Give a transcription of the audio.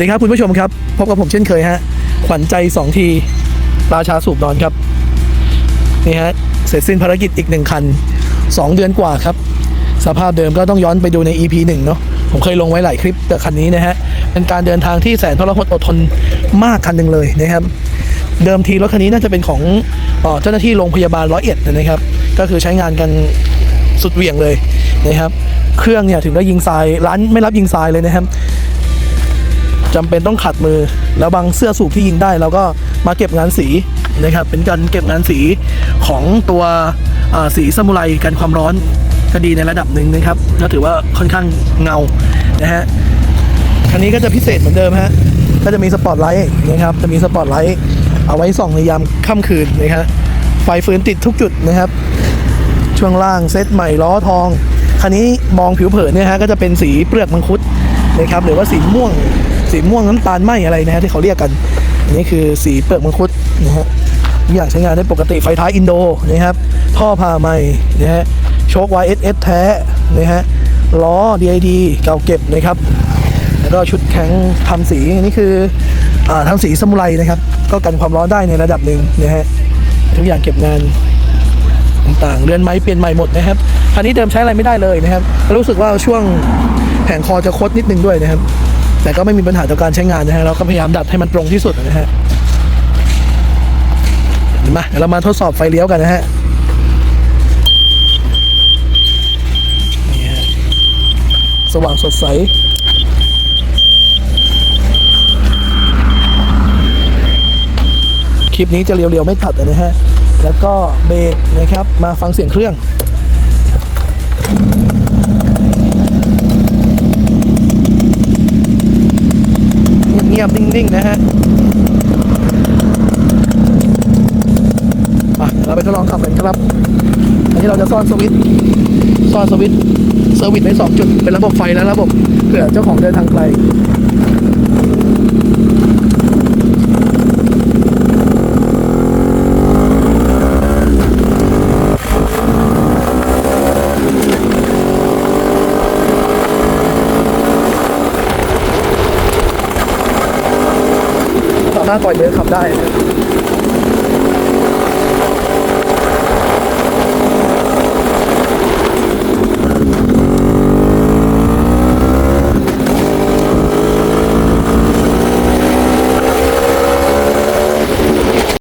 ดีครับคุณผู้ชมครับพบกับผมเช่นเคยฮะขวัญใจ 2 ที ราชาสูบนอนครับ นี่ฮะ เสร็จสิ้นภารกิจอีกหนึ่งคัน 2 เดือนกว่าครับ สภาพเดิมก็ต้องย้อนไปดูใน EP 1 เนาะผมเคยลงไว้หลายคลิปแต่คันนี้นะฮะ เป็นการเดินทางที่แสนทรหดอดทนมากคันหนึ่งเลยนะครับ เดิมทีรถคันนี้น่าจะเป็นของเอ่อเจ้าหน้าที่โรงพยาบาลร้อยเอ็ดนะครับ ก็คือใช้งานกันสุดเหวี่ยงเลยนะครับ เครื่องเนี่ยถึงได้ยิงทรายร้านไม่รับยิงทรายเลยนะครับ จำเป็นต้องขัดมือ แล้วบางเสื้อสูบที่ยิงได้เราก็มาเก็บงานสีนะครับเป็นการเก็บงานสีของตัวสีสมุไรกันความร้อนก็ดีในระดับหนึ่งนะครับก็ถือว่าค่อนข้างเงานะฮะคันนี้ก็จะพิเศษเหมือนเดิมฮะก็จะมีสปอตไลท์นะครับจะมีสปอตไลท์เอาไว้ส่องในยามค่ำคืนนะครับไฟฟืนติดทุกจุดนะครับ ช่วงล่างเซตใหม่ล้อทองคันนี้มองผิวเผินเนี่ยฮะก็จะเป็นสีเปลือกมังคุดนะครับหรือว่าสีม่วง สีม่วงน้ำตาลไหมอะไรนะฮะที่เขาเรียกกันนนี้คือสีเปลือกมังคุดนะฮะทุกอย่างใช้งานได้ปกติไฟท้ายอินโดนะครับท่อพาใหม่นะฮะโชค YSS แท้นะฮะล้อ DID เก่าเก็บนะครับแล้วก็ชุดแข็งทำสีนนี้คืออทำสีสมุไรนะครับ ก็กันความร้อนได้ในระดับหนึ่งนะฮะทุกอย่างเก็บงานต่างๆเรือนไม้เปลี่ยนใหม่หมดนะครับคันนี้เดิมใช้อะไรไม่ได้เลยนะครับ รู้สึกว่าช่วงแผงคอจะคดนิดนึงด้วยนะครับ แต่ก็ไม่มีปัญหาต่อการใช้งานนะฮะเราก็พยายามดัดให้มันตรงที่สุดนะฮะมาเดี๋ยวเรามาทดสอบไฟเลี้ยวกันนะฮะนี่ฮะสว่างสดใสคลิปนี้จะเรียวๆไม่ตัดนะฮะ แล้วก็เบรกนะครับ มาฟังเสียงเครื่อง เงียบๆนิ่งๆนะฮะเราไปทดลองขับกันครับ อันนี้เราจะซ่อนสวิตซ่อนสวิตเซอร์วิสไว้สองจุดเป็นระบบไฟและระบบเผื่อเจ้าของเดินทางไกล สามารถปล่อยมือขับได้